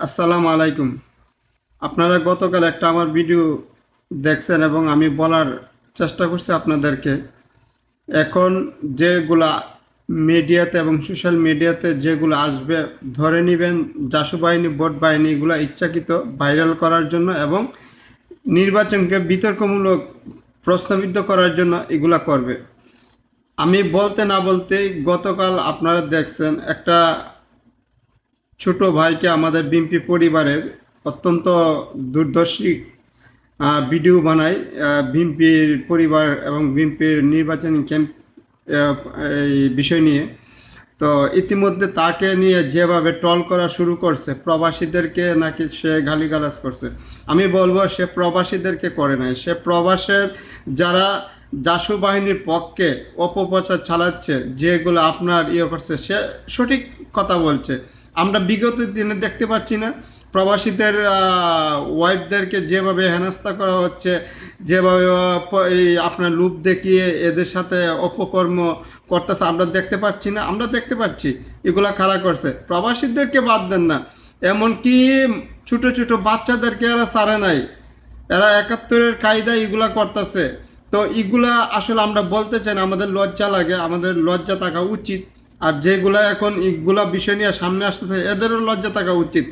আসসালামু আলাইকুম। আপনারা গতকাল একটা আমার ভিডিও দেখছেন এবং আমি বলার চেষ্টা করছি আপনাদেরকে। এখন যেগুলা মিডিয়াতে এবং সোশ্যাল মিডিয়াতে যেগুলো আসবে, ধরে নেবেন জাসু বাহিনী ভোট বাহিনী এগুলো ইচ্ছাকৃত ভাইরাল করার জন্য এবং নির্বাচনকে বিতর্কমূলক প্রশ্নবিদ্ধ করার জন্য এগুলা করবে। আমি বলতে না বলতেই গতকাল আপনারা দেখছেন একটা ছোট ভাইকে আমাদের বিএমপি পরিবারের অত্যন্ত দুর্দর্শী আহ, ভিডিও বানায় বিএমপির পরিবার এবং বিএমপির নির্বাচনী ক্যাম্প এই বিষয় নিয়ে। তো ইতিমধ্যে তাকে নিয়ে যেভাবে ট্রল করা শুরু করছে প্রবাসীদেরকে নাকি সে গালিগালাজ করছে আমি বলব সে প্রবাসীদেরকে করে নাই। সে প্রবাসের যারা জাসু বাহিনীর পক্ষে অপপ্রচার চালাচ্ছে যেগুলো আপনার ইয়ে করছে সে সঠিক কথা বলছে। আমরা বিগত দিনে দেখতে পাচ্ছি না। প্রবাসীদের ওয়াইফদেরকে যেভাবে হেনস্থা করা হচ্ছে, যেভাবে এই আপনার লুপ দেখিয়ে এদের সাথে অপকর্ম করতেছে, আমরা দেখতে পাচ্ছি না। আমরা দেখতে পাচ্ছি, এগুলা খারাপ করছে? প্রবাসীদেরকে বাদ দেন না। এমনকি ছোট ছোট বাচ্চাদেরকে এরা সারে নাই। এরা একাত্তরের কায়দা এগুলা করতেছে। তো এগুলা আসলে আমরা বলতে চাই না, আমাদের লজ্জা লাগে, আমাদের লজ্জা থাকা উচিত। আর যেগুলা এখন এগুলা বিষয় নিয়ে সামনে আসতেছে, এদেরও লজ্জা থাকা উচিত।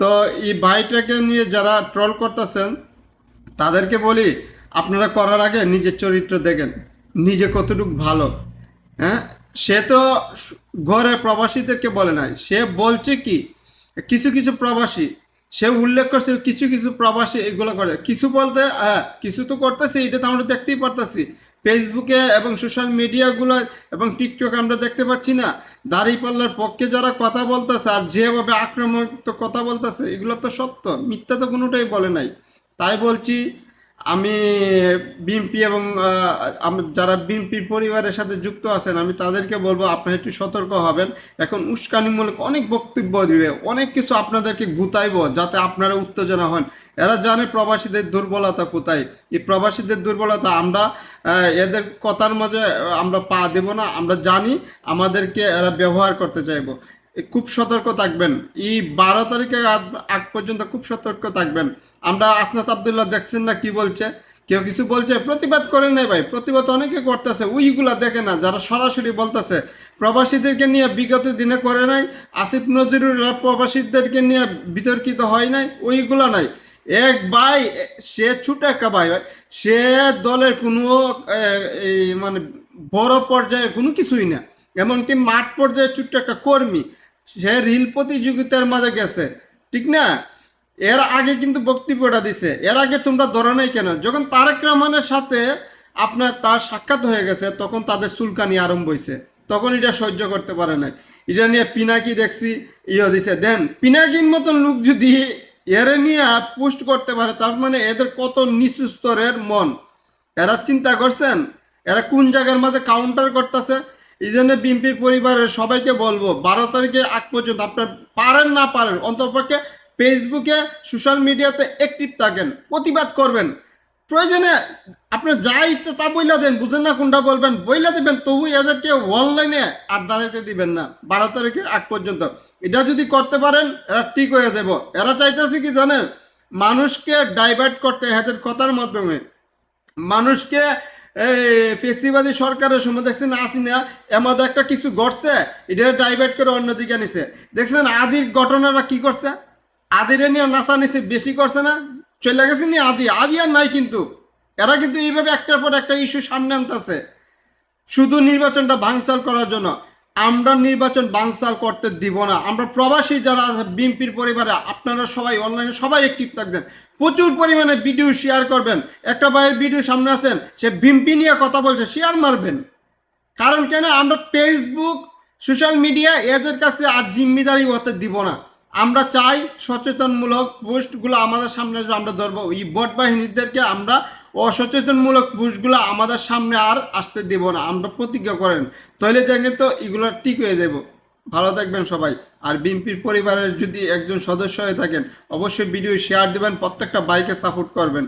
তো এই ভাইটাকে নিয়ে যারা ট্রল করতেছেন, তাদেরকে বলি, আপনারা করার আগে নিজের চরিত্র দেখেন, নিজে কতটুকু ভালো হ্যাঁ? সে তো ঘরে প্রবাসীদেরকে বলে নাই, সে বলছে কি, কিছু কিছু প্রবাসী, সে উল্লেখ করছে কিছু কিছু প্রবাসী এগুলো করে, কিছু বলতে হ্যাঁ কিছু তো করতেছে, এটা তো আমরা দেখতেই পারতেছি ফেসবুকে এবং সোশ্যাল মিডিয়াগুলো এবং টিকটক আমরা দেখতে পাচ্ছি না। দাঁড়িপাল্লার পক্ষে যারা কথা বলতেছে আর যেভাবে আক্রমণ তো কথা বলতেছে, এগুলো তো সত্য, মিথ্যা তো কোনোটাই বলে নাই। তাই বলছি, আমি বিএনপি এবং যারা বিএনপির পরিবারের সাথে যুক্ত আছেন, আমি তাদেরকে বলব আপনারা একটু সতর্ক হবেন। এখন উস্কানিমূলক অনেক বক্তব্য দিবে, অনেক কিছু আপনাদেরকে গুতাইব, যাতে আপনারা উত্তেজনা হন। এরা জানে প্রবাসীদের দুর্বলতা কোথায়। এই প্রবাসীদের দুর্বলতা আমরা এদের কথার মাঝে আমরা পা দেব না, আমরা জানি আমাদেরকে এরা ব্যবহার করতে চাইব। খুব সতর্ক থাকবেন। এই বারো তারিখে আগ পর্যন্ত খুব সতর্ক থাকবেন। আমরা আসনাত আবদুল্লাহ দেখছেন না কি বলছে? কেউ কিছু বলছে? প্রতিবাদ করে নেই ভাই, প্রতিবাদ অনেকে করতেছে, ওইগুলা দেখে না, যারা সরাসরি বলতেছে। প্রবাসীদেরকে নিয়ে বিগত দিনে করে নাই, আসিফ নজরুল প্রবাসীদেরকে নিয়ে বিতর্কিত হয় নাই, ওইগুলা নাই। এক ভাই, সে ছোট একটা ভাই ভাই। সে দলের কোনো মানে বড় পর্যায়ে কোনো কিছুই না। এমনকি মাঠ পর্যায়ে ছোট্ট একটা কর্মী, সে রিল প্রতিযোগিতার মাঝে গেছে। ঠিক না? এর আগে কিন্তু বক্তব্যটা দিছে। এর আগে তোমরা ধরো নাই কেন? যখন তারেক রহমানের সাথে আপনার তার সাক্ষাৎ হয়ে গেছে, তখন তাদের চুলকানি আরম্ভ হয়েছে তখন এটা সহ্য করতে পারে নাই। এটা নিয়ে পিনাকি দেখছি ইয়ে দিছে। দেন, পিনাকির মতন লোক যদি এরে নিয়ে পোস্ট করতে পারে, তার মানে এদের কত নিচু স্তরের মন। এরা চিন্তা করছেন, এরা কোন জায়গার মাঝে কাউন্টার করতেছে? এই জন্য বিএনপির পরিবারের সবাইকে বলব, বারো তারিখে আগ পর্যন্ত আপনার পারেন না পারেন অন্তপক্ষে ফেসবুকে সোশ্যাল মিডিয়াতে অ্যাক্টিভ থাকেন, প্রতিবাদ করবেন। প্রয়োজনে আপনার যা ইচ্ছা তা বইলা দেন, বুঝেন না কোনটা বলবেন, বইলা দিবেন তবু এদেরকে অনলাইনে আর দাঁড়াইতে দিবেন না। বারো তারিখে আগ পর্যন্ত। এটা যদি করতে পারেন, এরা ঠিক হয়ে যাব। এরা চাইতেছে কি জানেন? মানুষকে ডাইভার্ট করতে, এদের কথার মাধ্যমে। মানুষকে এই ফেসিবাদী সরকারের সময় দেখছেন আসিনা এমন একটা কিছু ঘটছে এটা ডাইভার্ট করে অন্যদিকে নিছে দেখছেন, আদির ঘটনাটা কি করছে? আদিরে নিয়ে নাচা নিছে বেশি করছে না? চলে গেছে নি আদি। আদি আর নাই কিন্তু। এরা কিন্তু এইভাবে একটার পর একটা ইস্যু সামনে আনতেছে। শুধু নির্বাচনটা বাংচাল করার জন্য। আমরা নির্বাচন বাংচাল করতে দিব না। আমরা প্রবাসী যারা আছে, বিএনপির পরিবারে, আপনারা সবাই, অনলাইনে সবাই অ্যাক্টিভ থাকবেন। প্রচুর পরিমাণে ভিডিও শেয়ার করবেন। একটা ভাইয়ের ভিডিও সামনে আছেন, সে বিএনপি নিয়ে কথা বলছে শেয়ার মারবেন। কারণ কেন? আমরা ফেসবুক সোশ্যাল মিডিয়া এদের কাছে আর জিম্মিদারি হতে দিব না। আমরা চাই সচেতনমূলক পোস্টগুলো আমাদের সামনে আসবে, আমরা ধরবো। এই ভোট বাহিনীদেরকে আমরা অসচেতনমূলক পোস্টগুলো আমাদের সামনে আর আসতে দেব না, আমরা প্রতিজ্ঞা করেন। তাহলে দেখে তো এগুলো ঠিক হয়ে যাব ভালো থাকবেন সবাই। আর বিএনপির পরিবারের যদি একজন সদস্য হয়ে থাকেন, অবশ্যই ভিডিও শেয়ার দেবেন, প্রত্যেকটা বাইকে সাপোর্ট করবেন।